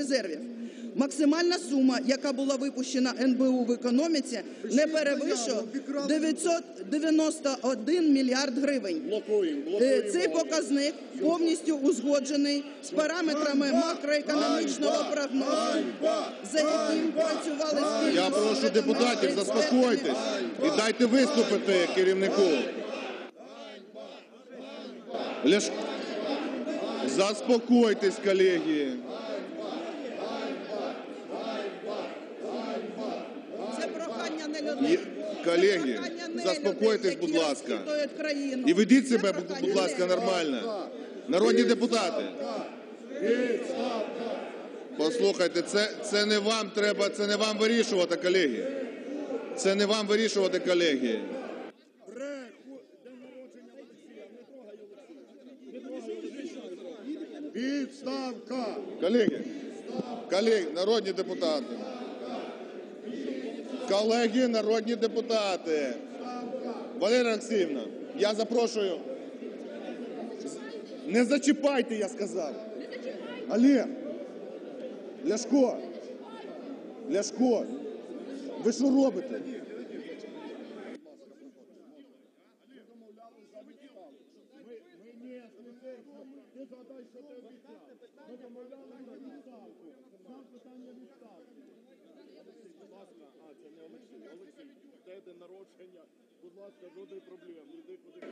резервів. Максимальна сума, яка була випущена НБУ в економіці, не перевищує 991 мільярд гривень. Е. Цей показник повністю узгоджений з параметрами макроекономічного прогнозу, за яким працювали спільно. Я прошу депутатів, заспокойтесь і дайте виступити керівнику. Ляш... Заспокойтесь, колеги. Це прохання не людей. Є- колеги, заспокойтесь, будь ласка. І ведіть себе, будь ласка, нормально. Народні депутати. Послухайте, це, це не вам треба, це не вам вирішувати, колеги. Це не вам вирішувати, колеги. Відставка! Колеги, колеги, народні депутати. Колеги, народні депутати. Валерія Олексіївна, я запрошую. Не зачіпайте, я сказав. Олег, Ляшко, Ляшко, ви що робите? День народження, будь ласка, жодних проблем. Іди куди